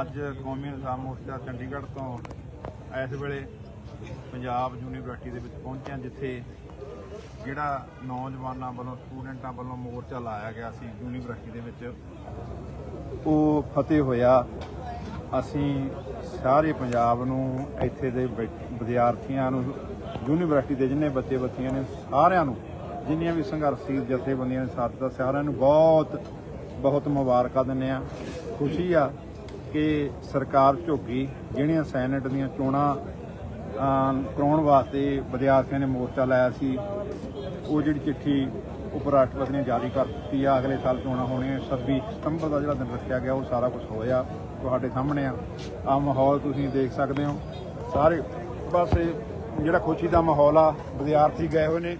ਅੱਜ ਕੌਮੀ ਇਨਸਾਨ ਮੋਰਚਾ ਚੰਡੀਗੜ੍ਹ ਤੋਂ ਇਸ ਵੇਲੇ ਪੰਜਾਬ ਯੂਨੀਵਰਸਿਟੀ ਦੇ ਵਿੱਚ ਪਹੁੰਚਿਆ, ਜਿੱਥੇ ਜਿਹੜਾ ਨੌਜਵਾਨਾਂ ਵੱਲੋਂ, ਸਟੂਡੈਂਟਾਂ ਵੱਲੋਂ ਮੋਰਚਾ ਲਾਇਆ ਗਿਆ ਸੀ ਯੂਨੀਵਰਸਿਟੀ ਦੇ ਵਿੱਚ, ਉਹ ਫਤਿਹ ਹੋਇਆ। ਅਸੀਂ ਸਾਰੇ ਪੰਜਾਬ ਨੂੰ, ਇੱਥੇ ਦੇ ਵਿ- ਵਿਦਿਆਰਥੀਆਂ ਨੂੰ, ਯੂਨੀਵਰਸਿਟੀ ਦੇ ਜਿੰਨੇ ਬੱਚੇ ਬੱਚੀਆਂ ਨੇ, ਸਾਰਿਆਂ ਨੂੰ, ਜਿੰਨੀਆਂ ਵੀ ਸੰਘਰਸ਼ੀਲ ਜਥੇਬੰਦੀਆਂ ਨੇ, ਸਾਥ ਦਿੱਤਾ ਸਾਰਿਆਂ ਨੂੰ ਬਹੁਤ ਬਹੁਤ ਮੁਬਾਰਕਾਂ ਦਿੰਦੇ ਆ ਖੁਸ਼ੀ ਆ ਕਿ ਸਰਕਾਰ ਝੋਗੀ ਜਿਹੜੀਆਂ ਸੈਨੇਟ ਦੀਆਂ ਚੋਣਾਂ ਕਰਾਉਣ ਵਾਸਤੇ ਵਿਦਿਆਰਥੀਆਂ ਨੇ ਮੋਰਚਾ ਲਾਇਆ ਸੀ, ਉਹ ਜਿਹੜੀ ਚਿੱਠੀ ਉਪ ਰਾਸ਼ਟਰਪਤੀ ਨੇ ਜਾਰੀ ਕਰ ਦਿੱਤੀ ਆ, ਅਗਲੇ ਸਾਲ ਚੋਣਾਂ ਹੋਣੀਆਂ 26 ਸਤੰਬਰ ਦਾ ਜਿਹੜਾ ਦਿਨ ਰੱਖਿਆ ਗਿਆ, ਉਹ ਸਾਰਾ ਕੁਝ ਹੋਇਆ ਤੁਹਾਡੇ ਸਾਹਮਣੇ ਆ। ਆ ਮਾਹੌਲ ਤੁਸੀਂ ਦੇਖ ਸਕਦੇ ਹੋ। ਸਾਰੇ ਪਾਸੇ ਜਿਹੜਾ ਖੁਸ਼ੀ ਦਾ ਮਾਹੌਲ ਆ, ਵਿਦਿਆਰਥੀ ਗਏ ਹੋਏ ਨੇ।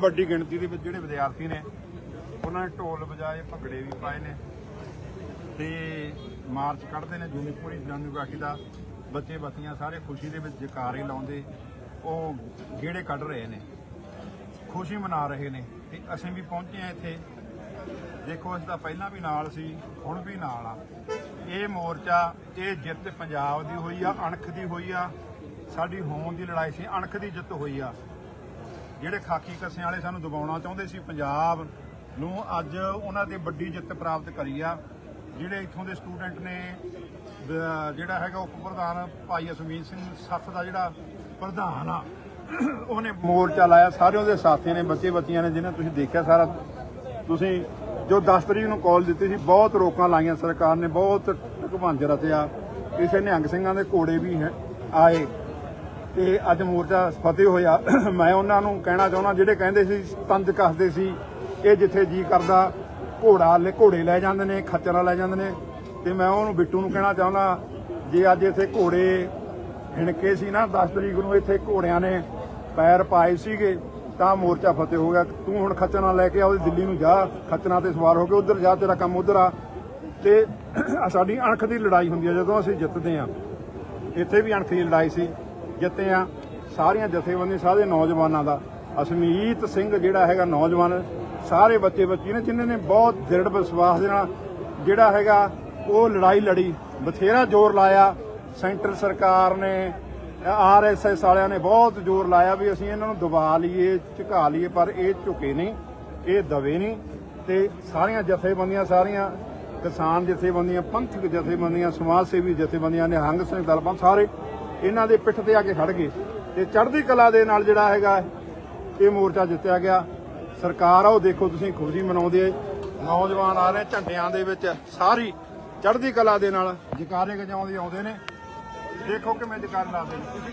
ਵੱਡੀ ਗਿਣਤੀ ਦੇ ਵਿੱਚ ਜਿਹੜੇ ਵਿਦਿਆਰਥੀ ਨੇ, ਉਹਨਾਂ ਨੇ ਢੋਲ ਵਜਾਏ, ਭੰਗੜੇ ਵੀ ਪਾਏ ਨੇ। ਤੇ ਮਾਰਚ ਕੱਢਦੇ ਨੇ ਯੂਨੀਪੁਰੀ ਯੂਨੀਵਰਸਿਟੀ ਦਾ ਬੱਚੇ ਬੱਤੀਆਂ ਸਾਰੇ ਖੁਸ਼ੀ ਦੇ ਵਿੱਚ ਜਕਾਰੇ ਲਾਉਂਦੇ। ਉਹ ਗੇੜੇ ਕੱਢ ਰਹੇ ਨੇ। ਖੁਸ਼ੀ ਮਨਾ ਰਹੇ ਨੇ ਤੇ ਅਸੀਂ ਵੀ ਪਹੁੰਚੇ ਆ ਇੱਥੇ। ਦੇਖੋ, ਅਸੀਂ ਤਾਂ ਪਹਿਲਾਂ ਵੀ ਨਾਲ ਸੀ, ਹੁਣ ਵੀ ਨਾਲ ਆ। ਇਹ ਮੋਰਚਾ, ਇਹ ਜਿੱਤ ਪੰਜਾਬ ਦੀ ਹੋਈ ਆ, ਅਣਖ ਦੀ ਹੋਈ ਆ। ਸਾਡੀ ਹੋਂਦ ਦੀ ਲੜਾਈ ਸੀ, ਅਣਖ ਦੀ ਜਿੱਤ ਹੋਈ ਆ। ਜਿਹੜੇ ਖਾਕੀ ਕੱਸਿਆਂ ਵਾਲੇ ਸਾਨੂੰ ਦਬਾਉਣਾ ਚਾਹੁੰਦੇ ਸੀ, ਪੰਜਾਬ ਨੂੰ ਅੱਜ ਉਹਨਾਂ ਦੀ ਵੱਡੀ ਜਿੱਤ ਪ੍ਰਾਪਤ ਕਰੀ ਆ। ਜਿਹੜੇ ਇੱਥੋਂ ਦੇ ਸਟੂਡੈਂਟ ਨੇ ਜਿਹੜਾ ਹੈਗਾ ਉਪ ਪ੍ਰਧਾਨ ਭਾਈ ਅਸਮੀਤ ਸਿੰਘ ਸੱਤ ਦਾ ਜਿਹੜਾ ਪ੍ਰਧਾਨ ਆ, ਉਹਨੇ ਮੋਰਚਾ ਲਾਇਆ। ਸਾਰੇ ਉਹਦੇ ਸਾਥੀਆਂ ਨੇ, ਬੱਚੇ ਬੱਚੀਆਂ ਨੇ, ਜਿਹਨਾਂ ਤੁਸੀਂ ਦੇਖਿਆ ਸਾਰਾ। ਤੁਸੀਂ ਜੋ 10 ਤਰੀਕ ਨੂੰ ਕਾਲ ਦਿੱਤੀ ਸੀ, ਬਹੁਤ ਰੋਕਾਂ ਲਾਈਆਂ ਸਰਕਾਰ ਨੇ, ਬਹੁਤ ਘੁਮੰਜ ਰਚਿਆ। ਕਿਸੇ ਨਿਹੰਗ ਸਿੰਘਾਂ ਦੇ ਘੋੜੇ ਵੀ ਹੈ- ਆਏ। ਤੇ ਅੱਜ ਮੋਰਚਾ ਫਤਿਹ ਹੋਇਆ। ਮੈਂ ਉਹਨਾਂ ਨੂੰ ਕਹਿਣਾ ਚਾਹੁੰਦਾ, ਜਿਹੜੇ ਕਹਿੰਦੇ ਸੀ, ਤੰਜ ਕੱਸਦੇ ਸੀ, ਇਹ ਜਿੱਥੇ ਜੀ ਕਰਦਾ ਘੋੜਾ ਲੈ ਘੋੜੇ ਲੈ ਜਾਂਦੇ ਨੇ, ਖੱਚਰਾਂ ਲੈ ਜਾਂਦੇ ਨੇ। ਤੇ ਮੈਂ ਉਹਨੂੰ ਬਿੱਟੂ ਨੂੰ ਕਹਿਣਾ ਚਾਹੁੰਦਾ, ਜੇ ਅੱਜ ਇੱਥੇ ਘੋੜੇ ਹਿਣਕੇ ਸੀ ਨਾ 10 ਤਰੀਕ ਨੂੰ ਇੱਥੇ ਘੋੜਿਆਂ ਨੇ ਪੈਰ ਪਾਏ ਸੀਗੇ, ਤਾਂ ਮੋਰਚਾ ਫਤਿਹ ਹੋ ਗਿਆ। ਤੂੰ ਹੁਣ ਖੱਚਰਾਂ ਲੈ ਕੇ ਆ, ਉਹਦੀ ਦਿੱਲੀ ਨੂੰ ਜਾ, ਖੱਚਰਾਂ ਤੇ ਸਵਾਰ ਹੋ ਕੇ ਉਧਰ ਜਾ, ਤੇਰਾ ਕੰਮ ਉਧਰ ਆ। ਤੇ ਸਾਡੀ ਅਣਖ ਦੀ ਲੜਾਈ ਹੁੰਦੀ ਹੈ ਜਦੋਂ ਅਸੀਂ ਜਿੱਤਦੇ ਆ। ਇੱਥੇ ਵੀ ਅਣਖ ਦੀ ਲੜਾਈ ਸੀ। ਜਿੱਤੇ ਆ ਸਾਰੀਆਂ ਜਥੇਬੰਦੀਆਂ, ਸਾਰੇ ਨੌਜਵਾਨਾਂ ਦਾ। ਅਸਮੀਤ ਸਿੰਘ ਜਿਹੜਾ ਹੈਗਾ, ਨੌਜਵਾਨ ਸਾਰੇ ਬੱਚੇ ਬੱਚੀ ਨੇ ਜਿਨ੍ਹਾਂ ਨੇ ਬਹੁਤ ਦ੍ਰਿੜ ਵਿਸ਼ਵਾਸ ਦੇ ਨਾਲ ਜਿਹੜਾ ਹੈਗਾ ਉਹ ਲੜਾਈ ਲੜੀ, ਬਥੇਰਾ ਜ਼ੋਰ ਲਾਇਆ। ਸੈਂਟਰ ਸਰਕਾਰ ਨੇ ਆਰਐਸਐਸ ਵਾਲਿਆਂ ਨੇ ਬਹੁਤ ਜ਼ੋਰ ਲਾਇਆ ਵੀ ਅਸੀਂ ਇਹਨਾਂ ਨੂੰ ਦਬਾ ਲਈਏ, ਝੁਕਾ ਲਈਏ, ਪਰ ਇਹ ਝੁਕੇ ਨਹੀਂ, ਇਹ ਦਵੇ ਨਹੀਂ। ਤੇ ਸਾਰੀਆਂ ਜਥੇਬੰਦੀਆਂ, ਸਾਰੀਆਂ ਕਿਸਾਨ ਜਥੇਬੰਦੀਆਂ, ਪੰਥਕ ਜਥੇਬੰਦੀਆਂ, ਸਮਾਜ ਸੇਵੀ ਜਥੇਬੰਦੀਆਂ ਨੇ, ਹੰਗ ਸਿੰਘ ਦਲਪੰਥ ਸਾਰੇ ਇਹਨਾਂ ਦੇ ਪਿੱਠ ਤੇ ਆ ਕੇ ਖੜ ਗਏ। ਤੇ ਚੜ੍ਹਦੀ ਕਲਾ ਦੇ ਨਾਲ ਜਿਹੜਾ ਹੈਗਾ ਇਹ ਮੋਰਚਾ ਜਿੱਤਿਆ ਗਿਆ। ਸਰਕਾਰ ਆ, ਉਹ ਦੇਖੋ ਤੁਸੀਂ ਖੁਸ਼ੀ ਮਨਾਉਂਦੇ ਨੌਜਵਾਨ ਆ ਰਹੇ ਝੰਡਿਆਂ ਦੇ ਵਿੱਚ, ਸਾਰੀ ਚੜ੍ਹਦੀ ਕਲਾ ਦੇ ਨਾਲ। ਜਕਾਰੇ ਗਜਾਉਂਦੇ ਆਉਂਦੇ ਨੇ। ਦੇਖੋ ਕਿਵੇਂ ਜਕਾਰੇ ਲਾਉਂਦੇ ਨੇ।